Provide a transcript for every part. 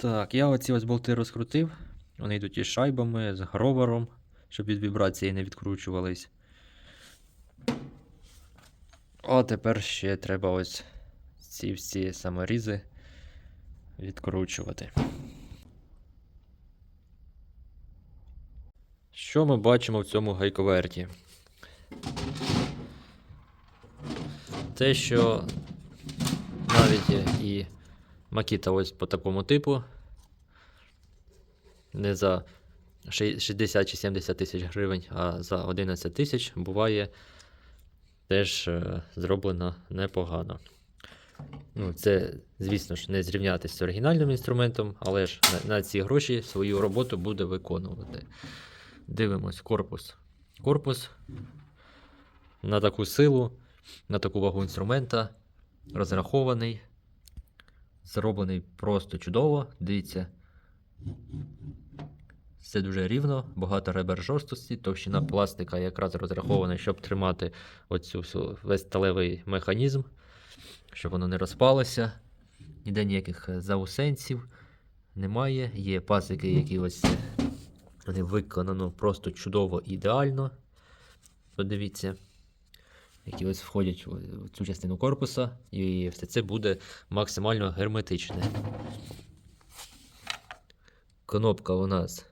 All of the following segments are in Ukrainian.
Так, я оці ось болти розкрутив. Вони йдуть із шайбами, з гровером, щоб від вібрації не відкручувались. А тепер ще треба ось ці всі саморізи відкручувати. Що ми бачимо в цьому гайковерті? Те, що навіть і Макіта ось по такому типу. Не за 60 чи 70 тисяч гривень, а за 11 тисяч буває теж е, зроблено непогано. Ну, це, звісно ж, не зрівнятися з оригінальним інструментом, але ж на, на ці гроші свою роботу буде виконувати. Дивимось корпус. Корпус на таку силу, на таку вагу інструмента розрахований. Зроблений просто чудово. Дивіться. Все дуже рівно, багато ребер жорсткості, товщина пластика якраз розрахована, щоб тримати оцю всю весь сталевий механізм, щоб воно не розпалося. Ніде ніяких е, заусенців немає. Є пасики, які ось е, вони виконано просто чудово ідеально. Подивіться, які ось входять в цю частину корпуса, і все це буде максимально герметичне. Кнопка у нас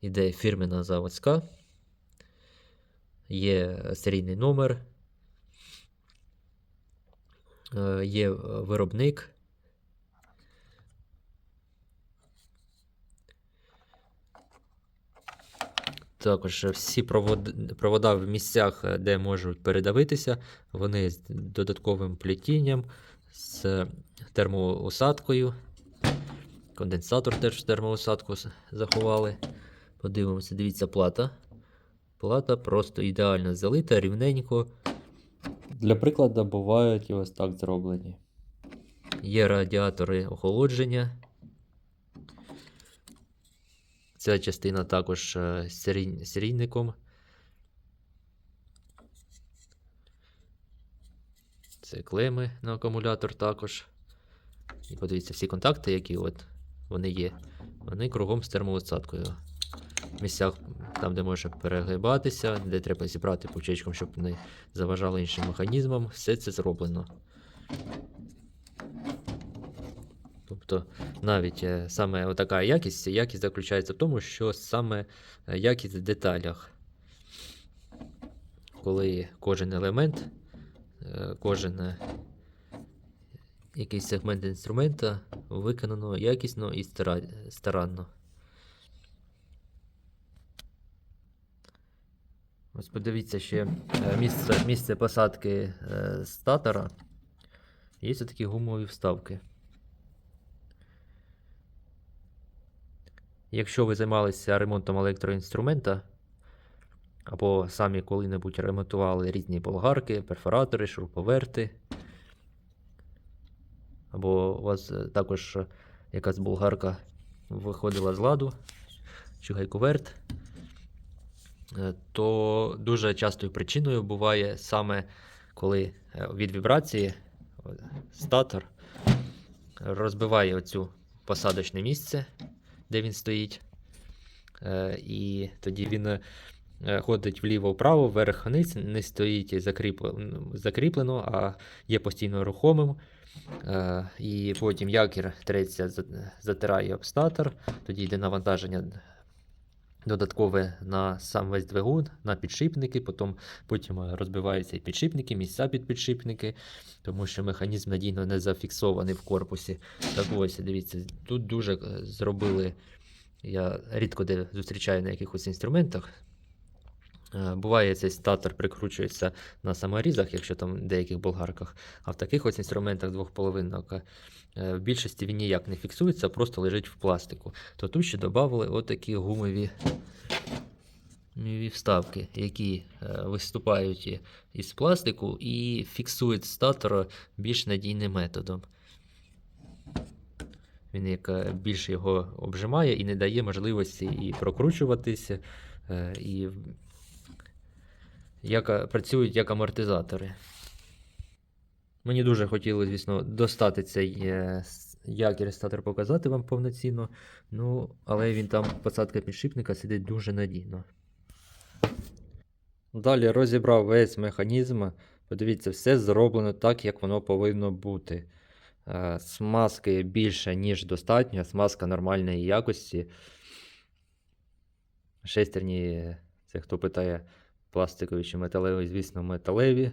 іде фірмена заводська. Є серійний номер. е, Є виробник. Також всі провод... провода в місцях, е, де можуть передавитися, вони з додатковим плетінням, з термоусадкою. Конденсатор теж в термоусадку заховали. Подивимося, дивіться, плата. Плата просто ідеально залита, рівненько. Для прикладу, бувають і ось так зроблені. Є радіатори охолодження. Ця частина також е, серій- серійником. Це клеми на акумулятор також. І подивіться, всі контакти, які от вони є, вони кругом з термоусадкою. В місцях, там, де може перегибатися, де треба зібрати пучечком, щоб не заважало іншим механізмам, все це зроблено. Тобто навіть е, саме така якість, якість заключається в тому, що саме е, якість в деталях. Коли кожен елемент, е, кожен якийсь сегмент інструмента виконано якісно і старанно. Ось подивіться ще місце, місце посадки статора. Є такі гумові вставки. Якщо ви займалися ремонтом електроінструмента, або самі коли-небудь ремонтували різні болгарки, перфоратори, шуруповерти, або у вас е, також якась болгарка виходила з ладу, чи гайковерт, е, то дуже частою причиною буває саме коли е, від вібрації статор розбиває оцю посадочне місце, де він стоїть. Е, І тоді він е, ходить вліво-вправо, вверх-вниз, не стоїть закріплено, а є постійно рухомим. Е, І потім якір треться, затирає обстатор, тоді йде навантаження додаткове на сам весь двигун, на підшипники, потім, потім е, розбиваються і підшипники, місця під підшипники, тому що механізм надійно не зафіксований в корпусі. Так ось, дивіться, тут дуже е, зробили. Я рідко де зустрічаю на якихось інструментах. Е, Буває, цей статор прикручується на саморізах, якщо там в деяких болгарках, а в таких ось інструментах двохполовинок е, в більшості він ніяк не фіксується, а просто лежить в пластику. То тут ще додали отакі гумові вставки, які е, виступають із пластику і фіксують статор більш надійним методом. Він як більше його обжимає і не дає можливості і прокручуватися, і як, е, працюють як амортизатори. Мені дуже хотілося, звісно, достати цей е, якір статор показати вам повноцінно. Ну, але він там, посадка підшипника, сидить дуже надійно. Далі розібрав весь механізм. Подивіться, все зроблено так, як воно повинно бути. Е, Смазки більше, ніж достатньо. Смазка нормальної якості. Шестерні, це хто питає, пластикові чи металеві, звісно, металеві.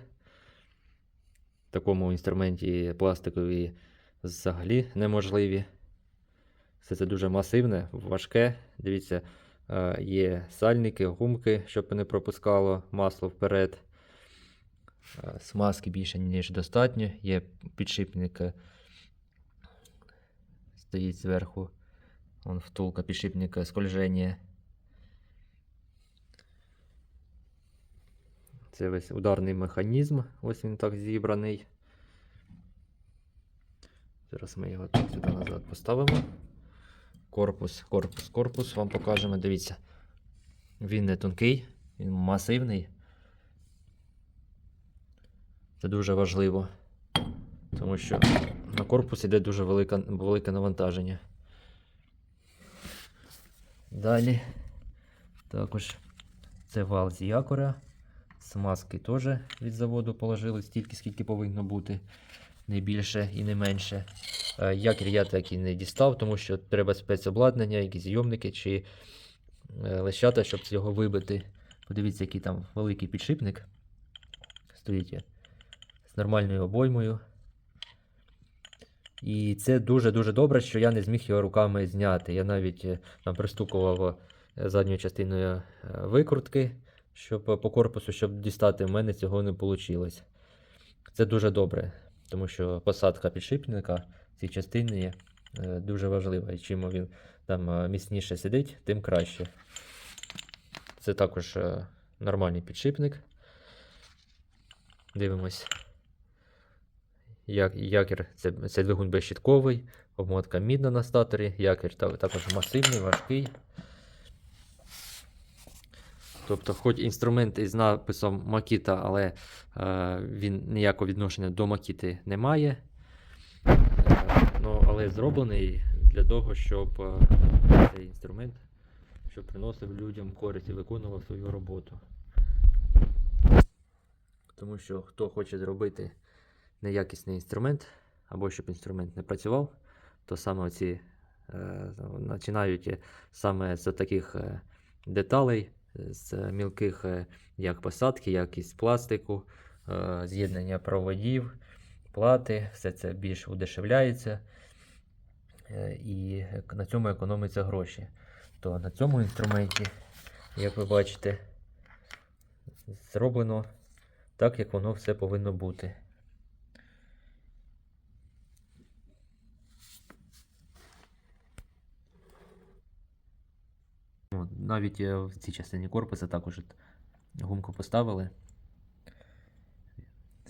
В такому інструменті пластикові взагалі неможливі. Все це дуже масивне, важке. Дивіться, е, є сальники, гумки, щоб не пропускало масло вперед. Е, Смазки більше, ніж достатньо. Є підшипник, е, стоїть зверху. Вон втулка підшипника скольження. Це весь ударний механізм. Ось він так зібраний. Зараз ми його тут сюди назад поставимо. Корпус, корпус, корпус вам покажемо. Дивіться. Він не тонкий, він масивний. Це дуже важливо. Тому що на корпус іде дуже велика, велике навантаження. Далі. Також це вал з якоря. Смазки теж від заводу положили стільки, скільки повинно бути. Не більше і не менше. Е, Якір я так і не дістав, тому що треба спецобладнання, якісь зйомники чи е, лещата, щоб його вибити. Подивіться, який там великий підшипник. Стоїть з нормальною обоймою. І це дуже-дуже добре, що я не зміг його руками зняти. Я навіть там пристукував е, задньою частиною викрутки, щоб е, по корпусу, щоб дістати. В мене цього не вийшло. Це дуже добре, тому що посадка підшипника в цій частині е, дуже важлива. І чим він там е, міцніше сидить, тим краще. Це також нормальний підшипник. Дивимось. Як, якір це, це двигун безщитковий, обмотка мідна на статорі, якір також масивний, важкий. Тобто, хоч інструмент із написом Makita, але е, він ніякого відношення до Makita не має. Е, ну, але зроблений для того, щоб е, цей інструмент щоб приносив людям користь і виконував свою роботу. Тому що хто хоче зробити неякісний інструмент, або щоб інструмент не працював, то саме оці е, починають саме з таких е, деталей, з мілких, е, як посадки, як із пластику, е, з'єднання проводів, плати, все це більш удешевляється. е, І на цьому економиться гроші. То на цьому інструменті, як ви бачите, зроблено так, як воно все повинно бути. От, Навіть е, в цій частині корпуса також гумку поставили,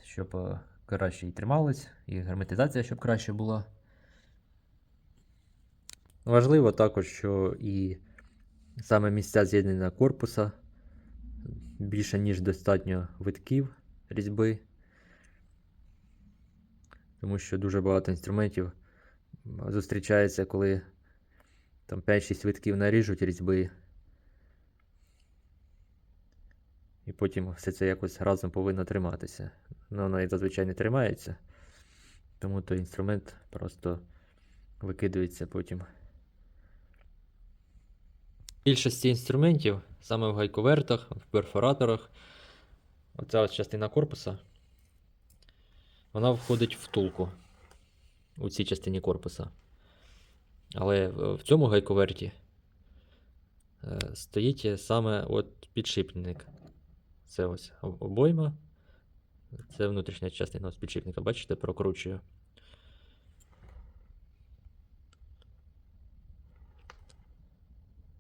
щоб е, краще і трималось, і герметизація щоб краще була. Важливо також, що і саме місця з'єднання корпуса більше, ніж достатньо витків різьби. Тому що дуже багато інструментів зустрічається, коли там 5-6 витків наріжуть різьби. І потім все це якось разом повинно триматися. Ну, воно і зазвичай не тримається. Тому той інструмент просто викидується потім. Більшості інструментів, саме в гайковертах, в перфораторах, оця ось частина корпуса, вона входить в втулку у цій частині корпуса. Але в цьому гайковерті е, стоїть саме от підшипник. Це ось обойма. Це внутрішня частина підшипника, бачите, прокручую.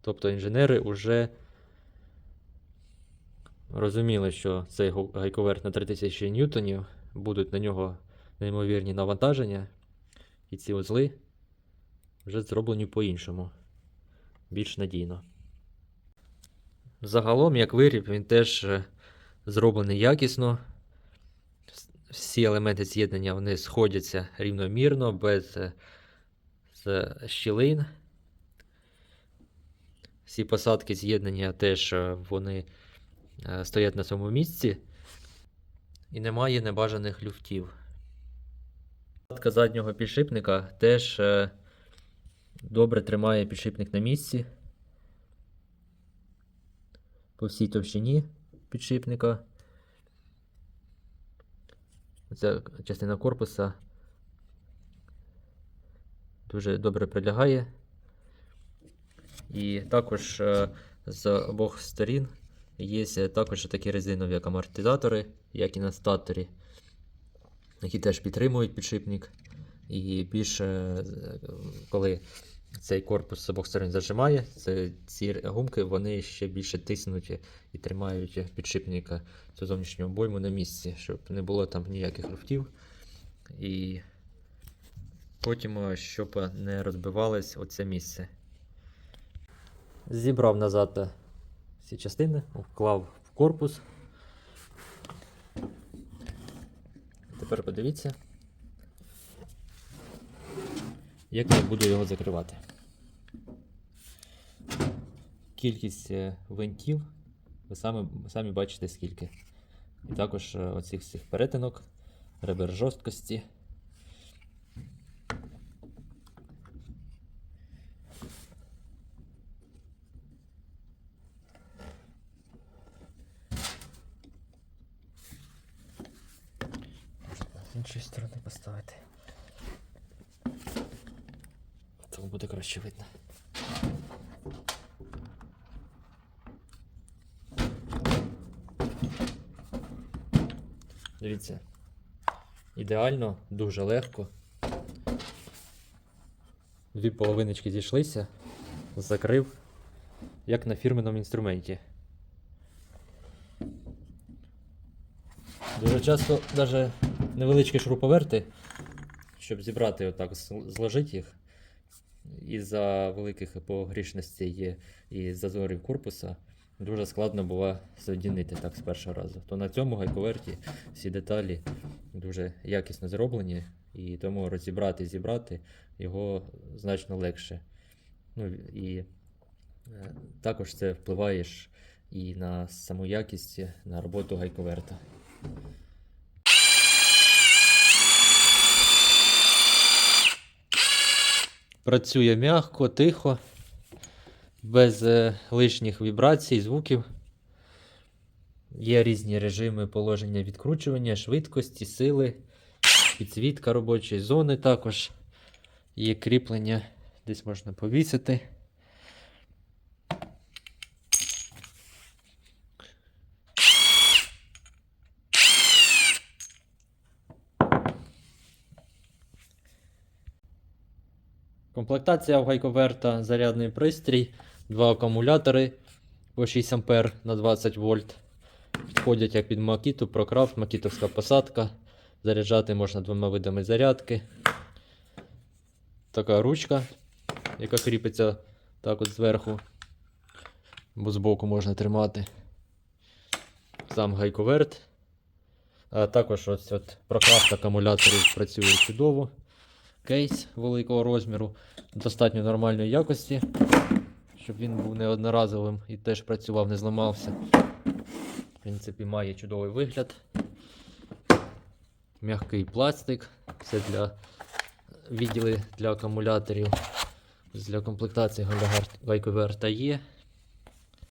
Тобто інженери вже розуміли, що цей гайковерт на 3000 ньютонів будуть на нього неймовірні навантаження, і ці узли вже зроблені по-іншому, більш надійно. Загалом, як виріб, він теж е, зроблений якісно. Всі елементи з'єднання вони сходяться рівномірно, без е, щілин. Всі посадки з'єднання теж е, вони е, стоять на своєму місці. І немає небажаних люфтів. Посадка заднього підшипника теж добре тримає підшипник на місці. По всій товщині підшипника. Ця частина корпуса дуже добре прилягає. І також е, з обох сторін є також такі резинові амортизатори, як і на статорі, які теж підтримують підшипник. І більше, е, коли цей корпус з обох сторон зажимає, це, ці гумки вони ще більше тиснуть і тримають підшипника цю зовнішню обойму на місці, щоб не було там ніяких люфтів. І потім, е, щоб не розбивалось оце місце. Зібрав назад е, всі частини, вклав в корпус. Тепер подивіться, як я буду його закривати. Кількість е, винтів, ви самі, самі бачите скільки. І також е, оцих всіх перетинок, ребер жорсткості. Тому буде краще видно. Дивіться. Ідеально, дуже легко. Дві половиночки зійшлися, закрив, як на фірменому інструменті. Дуже часто навіть невеличкі шуруповерти, щоб зібрати отак, зложити їх із-за великих погрішностей і зазорів корпуса, дуже складно було соєдинити так з першого разу. То на цьому гайковерті всі деталі дуже якісно зроблені, і тому розібрати і зібрати його значно легше. Ну, і е, також це впливає і на саму якість, на роботу гайковерта. Працює м'яко, тихо, без е, лишніх вібрацій, звуків. Є різні режими положення відкручування, швидкості, сили, підсвітка робочої зони також. Є кріплення, десь можна повісити. Комплектація в гайковерта, зарядний пристрій, два акумулятори по 6 А на 20 вольт. Підходять як під Макіту, Прокрафт, Макітовська посадка. Заряджати можна двома видами зарядки. Така ручка, яка кріпиться так от зверху, бо збоку можна тримати. Сам гайковерт. А також ось от Прокрафт акумуляторів працює чудово. Кейс великого розміру, достатньо нормальної якості, щоб він був не одноразовим і теж працював, не зламався. В принципі, має чудовий вигляд. М'який пластик, все для відділи для акумуляторів. Для комплектації гайковерта є.